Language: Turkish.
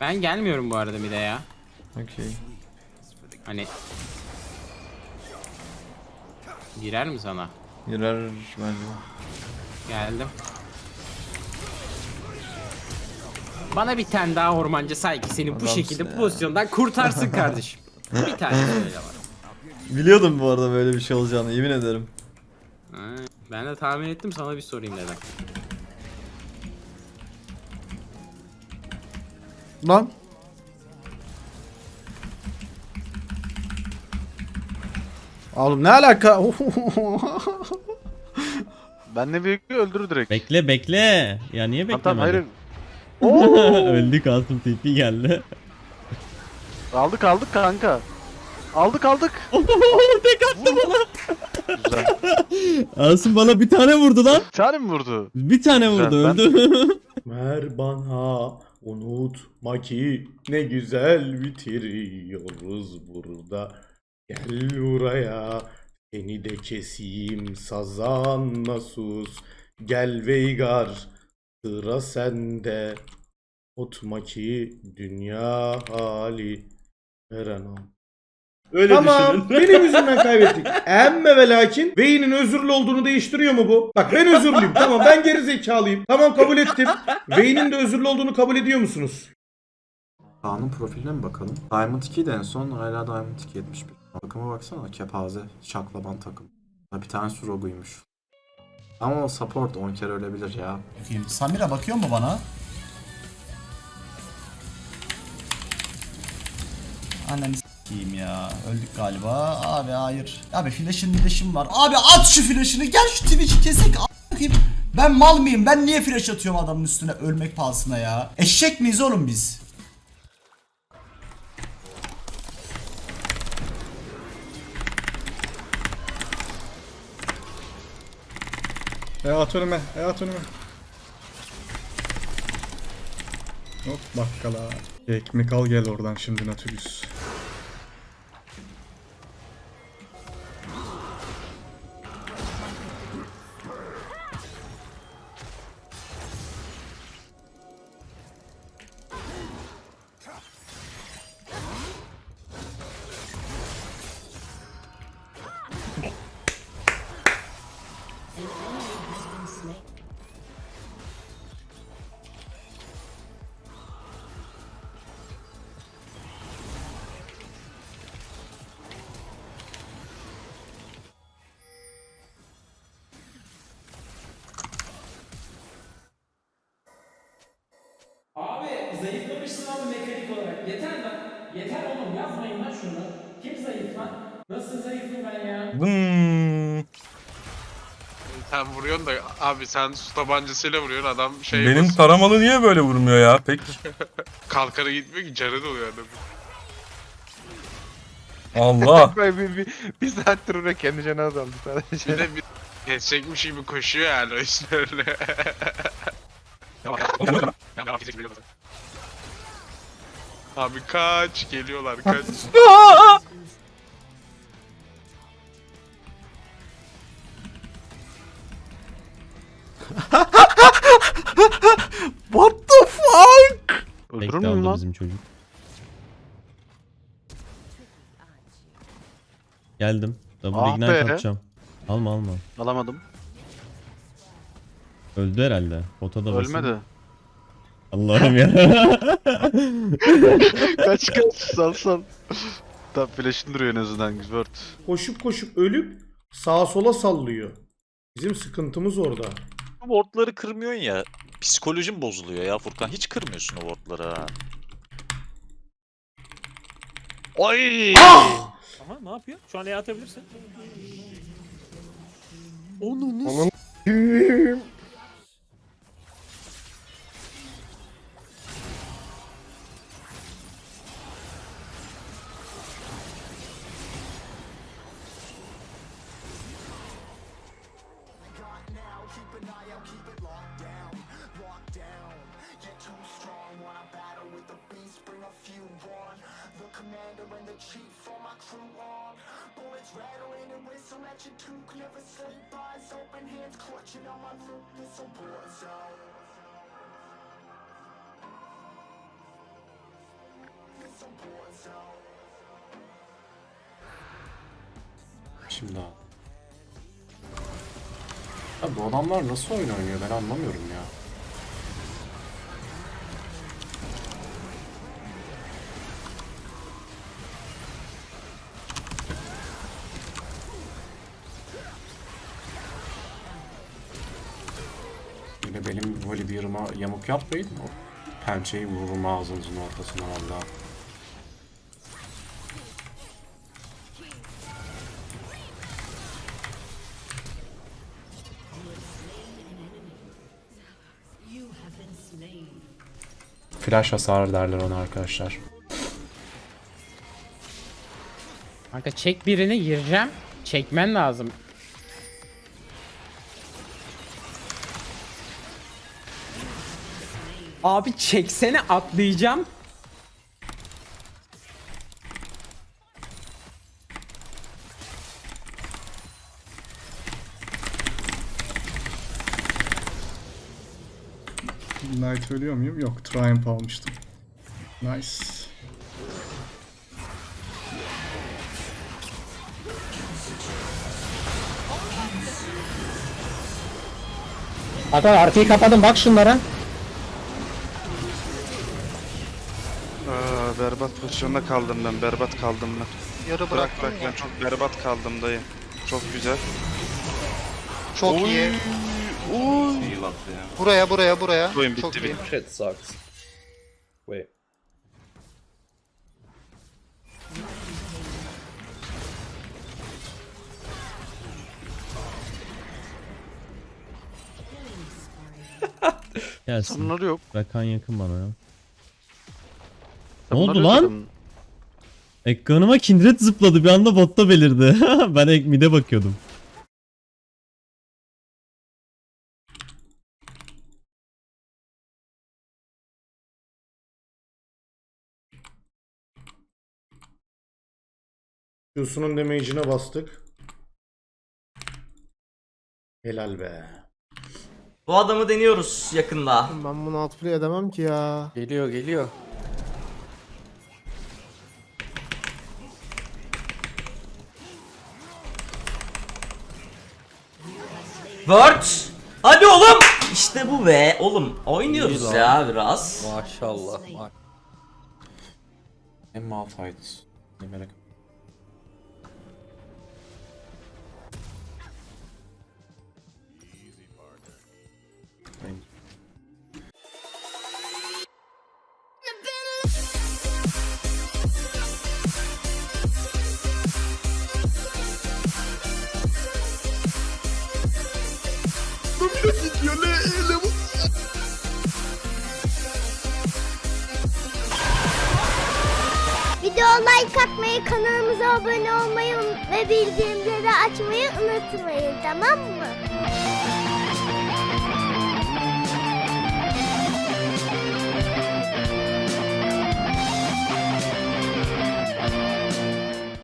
Ben gelmiyorum bu arada bir de ya. Okey. Hani Girer mi sana? Girer bence. Geldim. Bana bir tane daha ormancı say ki seni bu Adamsın şekilde ya. pozisyondan kurtarsın kardeşim. bir tane söyle var. Biliyordum bu arada böyle bir şey olacağını yemin ederim. Ha, Ben de tahmin ettim sana bir sorayım dedim. Lan. Oğlum ne alaka? Benle birlikte öldürür direkt. Bekle bekle. Ya niye tamam beklemedin? hayır. Öldük Asım TP geldi. Aldık aldık kanka. Aldık aldık. Tek attı bana. Güzel. Asım bana bir tane vurdu lan. Bir tane mi vurdu? Bir tane vurdu Güzel, ben- öldü. Ver bana unutma ki ne güzel bitiriyoruz burada. Gel buraya seni de keseyim sazan sus. Gel Veigar sıra sende. Unutma ki dünya hali veren o. Öyle tamam, benim yüzümden kaybettik. Emme ve lakin Vey'nin özürlü olduğunu değiştiriyor mu bu? Bak ben özürlüyüm. Tamam ben geri zekalıyım. Tamam kabul ettim. Vey'nin de özürlü olduğunu kabul ediyor musunuz? Kaan'ın profiline mi bakalım? Diamond 2'ydi en son hala Diamond 2 71. Takıma baksana kepaze, şaklaban takım. Ha, bir tanesi Rogu'ymuş. Ama o support 10 kere ölebilir ya. Bakayım. Samira bakıyor mu bana? Anneni s**eyim ya. Öldük galiba. Abi hayır. Abi flash'ın flash'ım var. Abi at şu flash'ını. Gel şu Twitch'i kesek. A- bakayım. Ben mal mıyım? Ben niye flash atıyorum adamın üstüne ölmek pahasına ya? Eşek miyiz oğlum biz? E at önüme, e at önüme. Hop bakkala. Ekmek al gel oradan şimdi Natürüs. Zayıflamışsın abi mekanik olarak. Yeter lan. Yeter oğlum yazmayın lan şunu. Kim zayıf lan? Nasıl zayıfım ben ya? Sen vuruyorsun da abi sen su tabancasıyla vuruyorsun adam şey Benim basıyor. taramalı niye böyle vurmuyor ya? Pek kalkara gitmiyor ki canı doluyor adam. Allah. bir, bir, bir, bir saattir oraya kendi canı azaldı sadece. Bir de bir kesecekmiş gibi koşuyor yani o işte öyle. abi kaç geliyorlar kaç. What the fuck? Öldürür Bekle müyüm aldı lan? bizim çocuk. Geldim. Double Ah ignite be. atacağım. Alma alma. Alamadım. Öldü herhalde. Bota da basın. Ölmedi. Allah'ım ya. kaç kaç sal sal. Tam flash'ın duruyor en azından Word. Koşup koşup ölüp sağa sola sallıyor. Bizim sıkıntımız orada. Wardları kırmıyorsun ya. Psikolojim bozuluyor ya Furkan. Hiç kırmıyorsun o wardları ha. Ay! Ama ne yapıyor? Şu an E atabilirsin. true wrong Bullets rattling and whistle at your toque Never sleep, eyes open, hands clutching on my throat This a war zone This a war zone Şimdi abi. Abi bu adamlar nasıl oyun oynuyor ben anlamıyorum ya. Yine benim Volibear'ıma yamuk yapmayın. O pençeyi vururum ağzınızın ortasına valla. Flash hasar derler ona arkadaşlar. Kanka çek birini gireceğim. Çekmen lazım. Abi çeksene atlayacağım. Knight ölüyor muyum? Yok. Triumph almıştım. Nice. Hatta arkayı kapadım bak şunlara. Berbat pozisyonda kaldım ben. Berbat kaldım ben. Yarı bırak bırak ben çok berbat kaldım dayı. Çok güzel. Çok iyi. Buraya buraya buraya. Oyun Çok bitti iyi. bitti. Gelsin. Sanları yok. Rakan yakın bana ya. Ne oldu lan? adamın. Ekranıma Kindred zıpladı bir anda botta belirdi. ben ek mide bakıyordum. Q'sunun damage'ine bastık. Helal be. Bu adamı deniyoruz yakında. Ben bunu outplay edemem ki ya. Geliyor geliyor. Word. Hadi oğlum. İşte bu be. Oğlum oynuyoruz ya biraz. Maşallah. En Malphite. Ne merak Video like atmayı, kanalımıza abone olmayı ve bildirimleri açmayı unutmayın tamam mı?